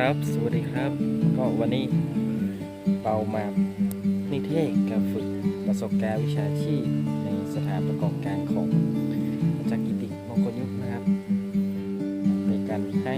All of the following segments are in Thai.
ครับ สวัสดีครับ ก็วันนี้เปามานิเทศกับฝึกประสบการณ์วิชาชีพในสถานประกอบการของจารย์กิติมงคลยุทธนะครับในการให้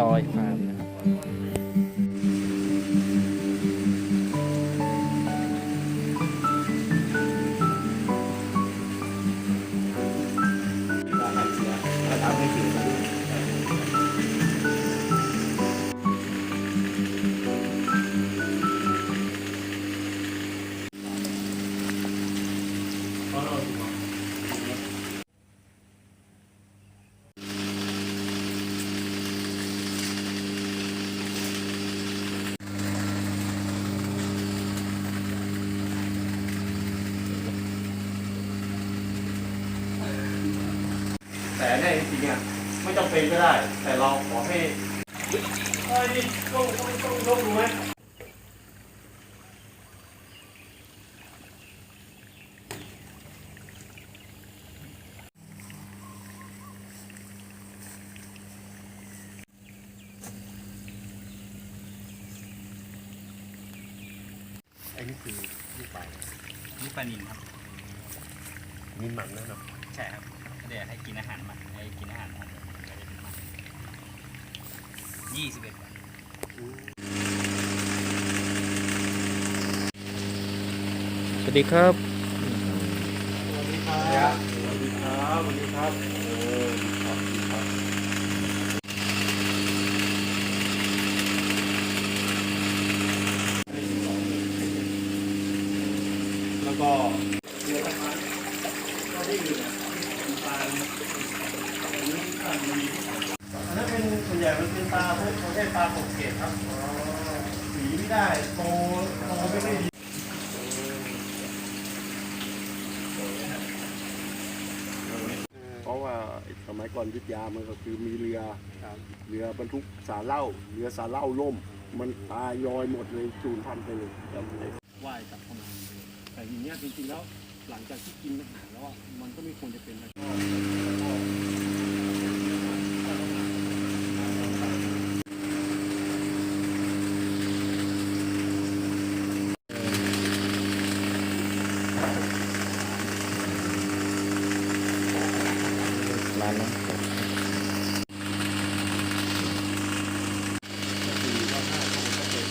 ดอยฟาร์มนะครับทำ แต่แน่จริงๆอะไม่จำเป็นก็ได้ แต่เราขอให้เอ้ยนี่ต้องต้องต้องต้องดูไหมไอ้นี่คือลูกปลานี่ปลานินครับมีหมันนะเนาะใช่ครับ เดี๋ยวให้กินอาหารมันให้กินอาหารมันมันก็ได้เป็นมันยี่สิบเอ็ดวันสวัสดีครับสวัสดีครับสวัสดีครับสวัสดีครับเออครับครับแล้วก็เดี๋ยวนะครับก็ที่อื่น อะเป็นปลาอันนี้ปลาดีอันนั้นเป็นส่วนใหญ่มันเป็นปลาพวกประเภทปลาปกเกตครับสีไม่ได้โตโตไม่ได้ดีเพราะว่าสมัยก่อนอยุทธยามันก็คือมีเรือเรือบรรทุกสารเหล้าเรือสารเหล้าล่ม มันตายลอยหมดเลยสูญพันธุ์ไปเลยครับว่ายกลับเข้ามาแต่อย่างเงี้ยจริงๆแล้ว หลังจากที่กินอาหารแล้วมันก็ไม่ควรจะเป็นนะก็ร้านน้องสด คือว่าถ้าเขาจะเป็น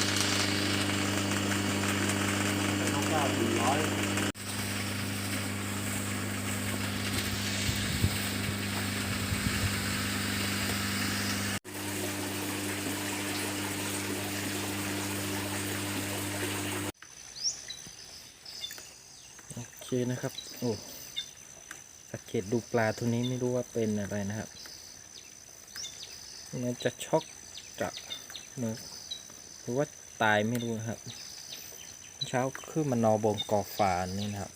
แต่ต้องกล้าถึงร้อย โอ เคนะครับ โอ้สังเกตดูปลาตัวนี้ไม่รู้ว่าเป็นอะไรนะครับมันจะช็อกจะเนื้อหรือว่าตายไม่รู้นะครับ เช้าขึ้นมานอนบนกอฝานี่นะครับ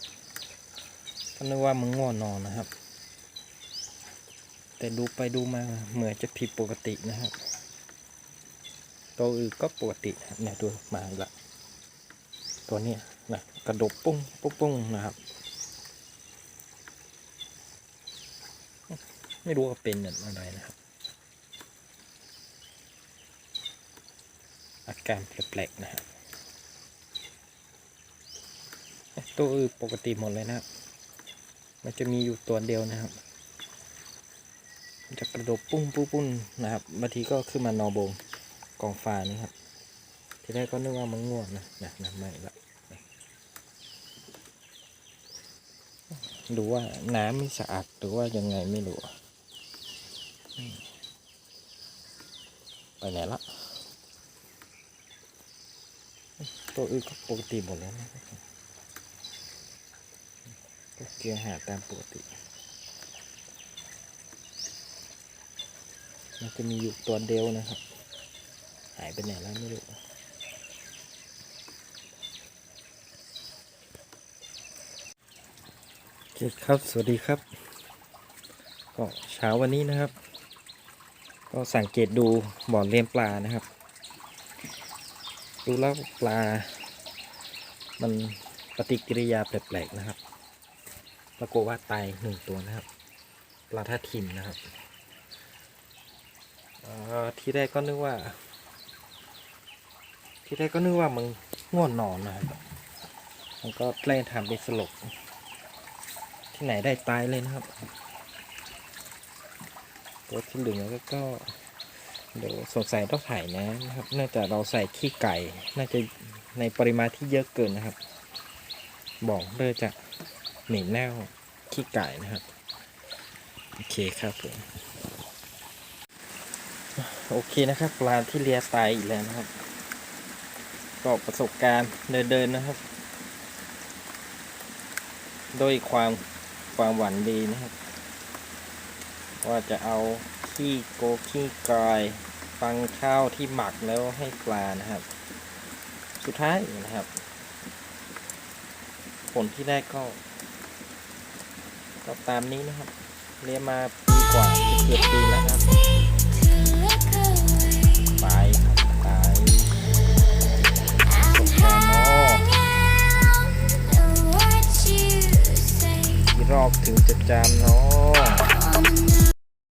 ก็นึกว่ามันง่วงนอนนะครับ แต่ดูไปดูมาเหมือนจะผิดปกตินะครับตัวอื่นก็ปกติเนี่ยดูมาละตัวเนี้ย นะกระดกปุ้งปุ้งปุ้งนะครับ ไม่รู้ว่าเป็นอะไรนะครับ อาการแปลกๆนะครับตัวอื่นปกติหมดเลยนะครับ มันจะมีอยู่ตัวเดียวนะครับจะกระโดดปุ้งปุ้งปุ้งนะครับบางทีก็ขึ้นมานอนบงกองฟ้านี่ครับ ทีแรกก็นึกว่ามันง่วงนะนะนะไม่ละ ดูว่าน้ำไม่สะอาดหรือว่ายังไงไม่รู้ไปไหนละตัวอื่นก็ปกติหมดแล้วนะก็เกียหาตามปกติ มันจะมีอยู่ตัวเดียวนะครับ หายไปไหนแล้วไม่รู้ ครับ สวัสดีครับ ก็เช้าวันนี้นะครับ ก็สังเกตดูบ่อเลี้ยงปลานะครับ ดูแล้วปลา มันปฏิกิริยาแปลกๆนะครับ ปรากฏว่าตายหนึ่งตัวนะครับ ปลาท่าทิมนะครับอ่อที่แรกก็นึกว่า ที่แรกก็นึกว่ามันง่วงนอนนะครับ มันก็แกล้งทำเป็นสลบ ที่ไหนได้ตายเลยนะครับ ตัวที่เหลือก็ก็เดี๋ยวสงสัยต้องถ่ายน้ำนะครับ เนื่องจากเราใส่ขี้ไก่ น่าจะในปริมาณที่เยอะเกินนะครับ บอกเลยจะเหม็นแน่วขี้ไก่นะครับ โอเคครับผมโอเคนะครับปลาที่เลียตายอีกแล้วนะครับ ก็ประสบการณ์เดินๆนะครับ โดยความ ความหวังดีนะครับ ว่าจะเอาขี้โกขี้กายฟังข้าวที่หมักแล้วให้ปลานะครับ สุดท้ายนะครับ ผลที่ได้ก็ ก็ตามนี้นะครับเรียมาปีกว่าเกือบปีแล้วครับ จะจามเนาะ